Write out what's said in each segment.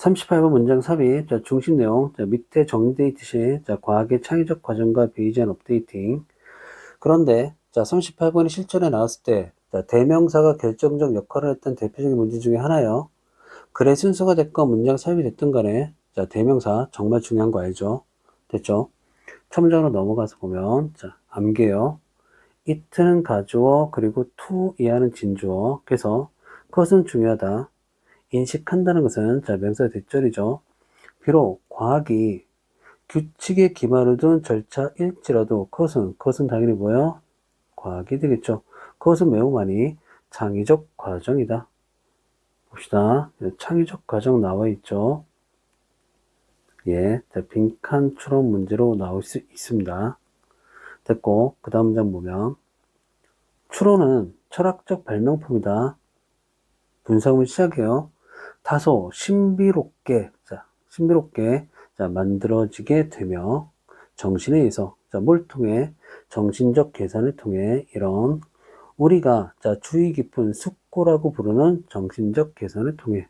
38번 문장 삽입. 자, 중심 내용. 자, 밑에 정리되어 있듯이, 자, 과학의 창의적 과정과 베이지한 업데이팅. 그런데, 자, 38번이 실전에 나왔을 때, 자, 대명사가 결정적 역할을 했던 대표적인 문제 중에 하나요. 글의 순서가 됐건 문장 삽입이 됐든 간에, 자, 대명사 정말 중요한 거 알죠? 됐죠? 첨정으로 넘어가서 보면, 자, 암기요. it는 가주어, 그리고 to 이하는 진주어. 그래서, 그것은 중요하다. 인식한다는 것은 자 명사의 대절이죠. 비록 과학이 규칙에 기반을 둔 절차일지라도 그것은 그것은 당연히 뭐예요? 과학이 되겠죠. 그것은 매우 많이 창의적 과정이다. 봅시다. 창의적 과정 나와 있죠. 예, 자, 빈칸 추론 문제로 나올 수 있습니다. 됐고, 그 다음 문장 보면, 추론은 철학적 발명품이다. 분석을 시작해요. 다소 신비롭게, 자, 신비롭게, 자, 만들어지게 되며, 정신에 의해서, 자, 뭘 통해, 정신적 계산을 통해, 이런, 우리가, 자, 주의 깊은 숙고라고 부르는 정신적 계산을 통해,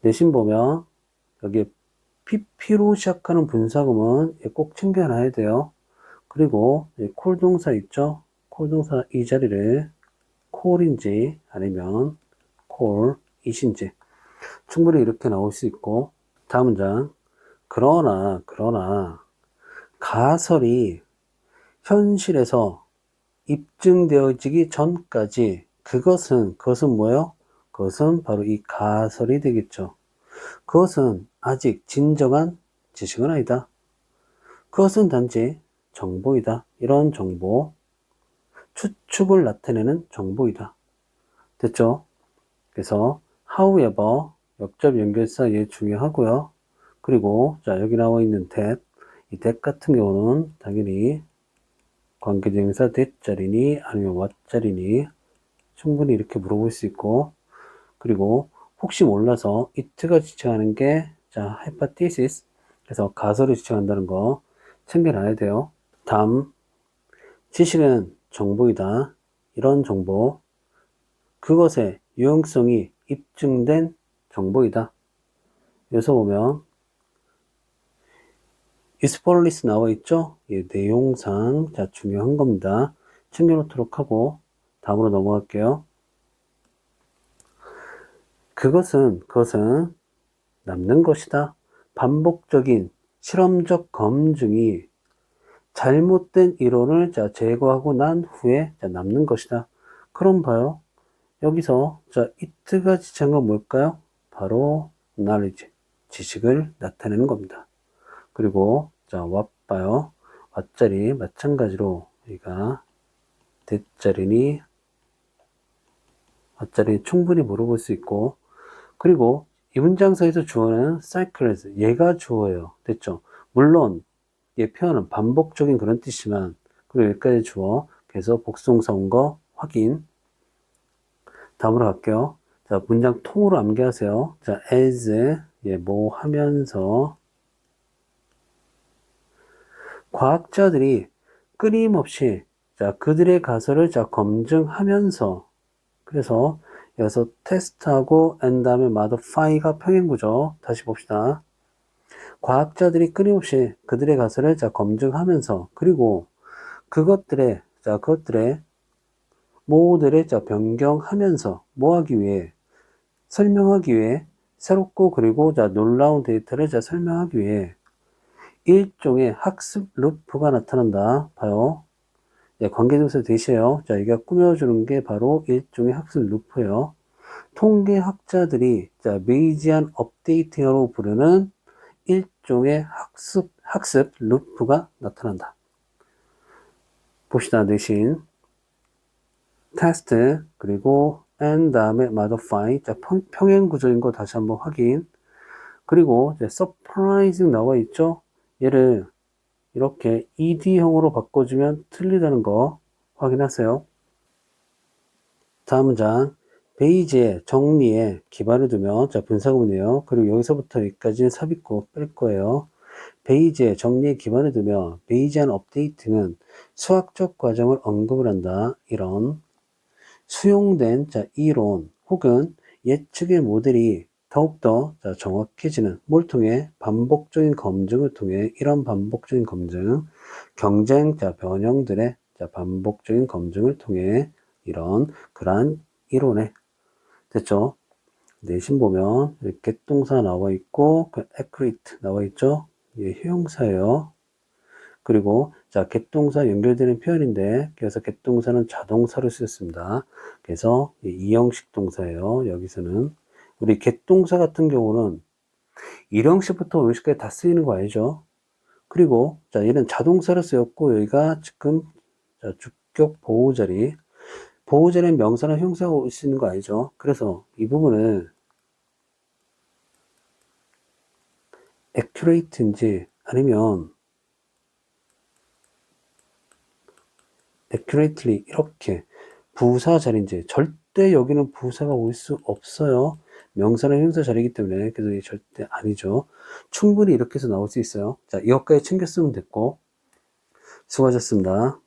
내신 보면, 여기 PP로 시작하는 분사금은 꼭 챙겨놔야 돼요. 그리고, 콜 동사 있죠? 콜 동사 이 자리를 콜인지 아니면 콜 이신지 충분히 이렇게 나올 수 있고 다음 문장 그러나 그러나 가설이 현실에서 입증되어지기 전까지 그것은 그것은 뭐예요? 그것은 바로 이 가설이 되겠죠. 그것은 아직 진정한 지식은 아니다. 그것은 단지 정보이다. 이런 정보, 추측을 나타내는 정보이다. 됐죠? 그래서 however 역접 연결사 얘 중요하고요. 그리고 자 여기 나와 있는 that 이 that 같은 경우는 당연히 관계대명사 that자리니 아니면 what자리니 충분히 이렇게 물어볼 수 있고 그리고 혹시 몰라서 it가 지칭하는 게자 hypothesis 그래서 가설을 지칭한다는 거 챙겨놔야 돼요. 다음 지식은 정보이다. 이런 정보 그것의 유용성이 입증된 정보이다. 여기서 보면 이스폴리스 나와 있죠? 예, 내용상 자 중요한 겁니다. 챙겨놓도록 하고 다음으로 넘어갈게요. 그것은 그것은 남는 것이다. 반복적인 실험적 검증이 잘못된 이론을 자 제거하고 난 후에 자 남는 것이다. 그럼 봐요. 여기서 자 it가 지칭한 건 뭘까요? 바로 knowledge, 지식을 나타내는 겁니다. 그리고 자 what 봐요. what자리 마찬가지로 우리가 that자리니 what자리 충분히 물어볼 수 있고 그리고 이 문장서에서 주어는 cycles 얘가 주어예요. 됐죠? 물론 얘 표현은 반복적인 그런 뜻이지만 그리고 여기까지 주어 그래서 복수동사 온 거 확인 다음으로 갈게요. 자, 문장 통으로 암기하세요. 자, as, 예, 뭐 하면서. 과학자들이 끊임없이, 자, 그들의 가설을 자, 검증하면서. 그래서, 여기서 테스트하고, and 다음에 modify가 평행구죠. 다시 봅시다. 과학자들이 끊임없이 그들의 가설을 자, 검증하면서, 그리고 그것들의, 자, 그것들의 모델을 자 변경하면서 뭐 하기 위해 설명하기 위해 새롭고 그리고 자 놀라운 데이터를 자 설명하기 위해 일종의 학습 루프가 나타난다. 봐요. 네, 관계동사 대시에요. 자, 이게 꾸며주는 게 바로 일종의 학습 루프예요. 통계학자들이 자 베이지안 업데이팅으로 부르는 일종의 학습 학습 루프가 나타난다. 봅시다 대신 테스트 그리고 and 다음에 modify 자, 평 행 구조인 거 다시 한번 확인. 그리고 이제 surprising 나와 있죠? 얘를 이렇게 ed형으로 바꿔주면 틀리다는 거 확인하세요. 다음 문장. 베이지의 정리에 기반을 두면 자 분사구문이에요. 그리고 여기서부터 여기까지는 삽입고 뺄 거예요. 베이지의 정리에 기반을 두며 베이지안 업데이트는 수학적 과정을 언급을 한다. 이런 수용된 자, 이론 혹은 예측의 모델이 더욱더 자, 정확해지는 뭘 통해 반복적인 검증을 통해 이런 반복적인 검증 경쟁 자, 변형들의 자, 반복적인 검증을 통해 이런 그러한 이론에 됐죠? 내신 보면 이렇게 동사 나와 있고 그 accurate 나와 있죠? 예, 형용사예요. 그리고 자 get 동사 연결되는 표현인데 그래서 get 동사는 자동사로 쓰였습니다. 그래서 이 이형식 동사예요. 여기서는 우리 get 동사 같은 경우는 일형식부터 오형식까지 다 쓰이는 거 알죠? 그리고 자 얘는 자동사로 쓰였고 여기가 지금 자, 주격 보호자리 보호자리는 명사나 형사가 있는 거 알죠? 그래서 이 부분을 accurate인지 아니면 accurately 이렇게 부사 자리인지 절대 여기는 부사가 올 수 없어요. 명사나 형사 자리이기 때문에 그래서 이게 절대 아니죠. 충분히 이렇게 해서 나올 수 있어요. 자, 이것까지 챙겼으면 됐고 수고하셨습니다.